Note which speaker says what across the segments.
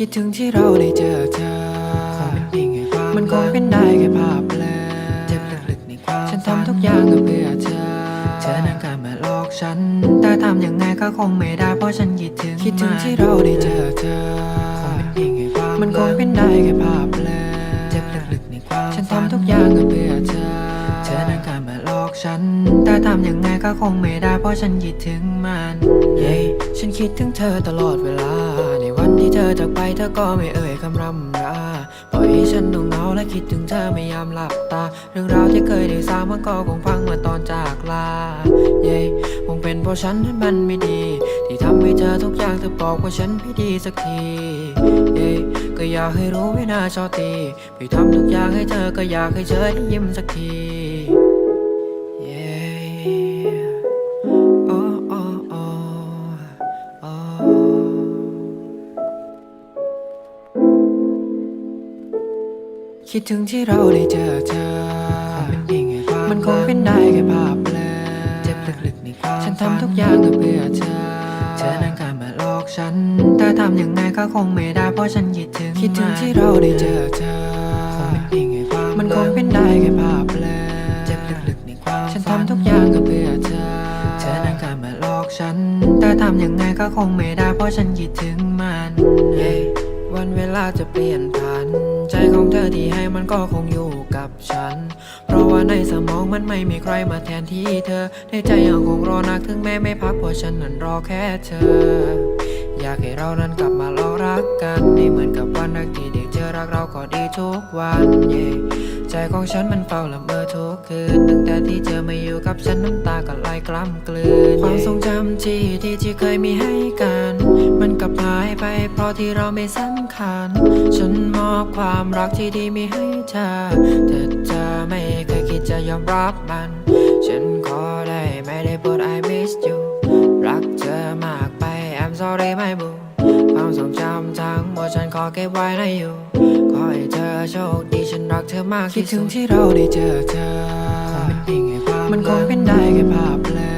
Speaker 1: คิดถึงที่เราได้เจอเธอคงเป็นเพียงแค่ความมันคงเป็นได้แค่ภาพเบลอเจ็บลึกๆในความฉันทำทุกอย่างก็เพื่อเธอ เธอนั้นก็มาหลอกฉัน แต่ทำยังไงก็คงไม่ได้เพราะฉันคิดถึงคิดถึงที่เราได้เจอเธอคงเป็นเพียงแค่ความมันคงเป็นได้แค่ภาพเบลอเจ็บลึกๆในความฉันทำทุกอย่างก็เพื่อเธอ เธอนั้นก็มาหลอกฉัน แต่ทำยังไงก็คงไม่ได้เพราะฉันคิดถึงมัน เย้ฉันคิดถึงเธอตลอดเวลาในวัน ที่เธอจากไปเธอก็ไม่เอ่ยคำรำราปล่อยให้ฉันต้องเหงาและคิดถึงเธอไม่ยามหลับตา เรื่องราวที่เคยได้สร้างมันก็คงพังเมื่อตอนจากลา เย้คงเป็นเพราะฉันนั้นมันไม่ดี ที่ทำให้เธอทุกอย่างเธอบอกว่าฉันไม่ดีสักที เย้ก็อยากให้รู้ไว้น่าชอตีพี่ทำทุกอย่างให้เธอก็อยากให้เธอได้ยิ้มสักที เย้ คิดถึงที่เราได้เจอเธอ มันคงเป็นได้แค่ภาพเบลอเจ็บลึกๆในความฉันทำทุกอย่างก็เพื่อเธอ เธอนั้นก็มาหลอกฉัน แต่ทำยังไงก็คงไม่ได้เพราะฉันคิดถึง คิดถึงที่เราได้เจอเธอ มันคงเป็นได้แค่ภาพเบลอเจ็บลึกๆในความฉันทำทุกอย่างก็เพื่อเธอ เธอนั้นก็มาหลอกฉัน แต่ทำยังไงก็คงไม่ได้เพราะฉันคิดถึงมันเย้วันเวลาจะเปลี่ยนผ่า มันก็คงอยู่กับฉัน เพราะว่าในสมองมันไม่มีใครมาแทนที่เธอ ในใจยังคงรอนักถึงแม้ไม่พักเพราะฉันนั้นรอแค่เธอ อยากให้เรานั้นกลับมาลองรักกันให้เหมือนกับวันแรกที่ได้เจอรักเราก็ดีทุกวันเย่ใจของฉันมันเฝ้าละเมอทุกคืนตั้งแต่ที่เจอมาอยู่กับฉันน้ำตาก็ไหลกล้ำกลืนความทรงจำที่ที่ที่เคยมีให้กัน มันกลับ ที่เราไม่สำคัญ ฉันมอบความรักที่ดีมีให้เธอแต่เธอไม่เคยคิดจะยอมรับมัน ฉันขอได้ไม่ได้พูด I miss you รักเธอมากไป I'm sorry my boo ความทรงจำทั้งหมดฉันขอเก็บไว้ในอยู่ ขอให้เธอโชคดีฉันรักเธอมากที่สุดคิดถึงที่เราได้เจอเธอมันคงเป็นได้แค่ภาพเบลอ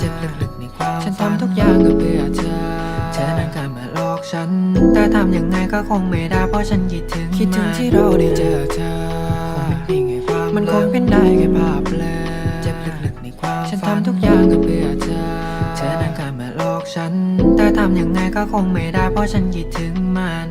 Speaker 1: เจ็บลึกๆในความฉันทำทุกอย่างก็เพื่อเธอ เธอนั้นก็มาหลอกฉันแต่ ทำยังไงก็คงไม่ได้เพราะฉันคิดถึงคิดถึงที่เราได้เจอเธอมันคงเป็นได้แค่ภาพเบลอเจ็บลึกๆในความฉันทำทุกอย่างก็เพื่อเธอ เธอนั้นก็มาหลอกฉัน แต่ทำยังไงก็คงไม่ได้เพราะฉันคิดถึงมัน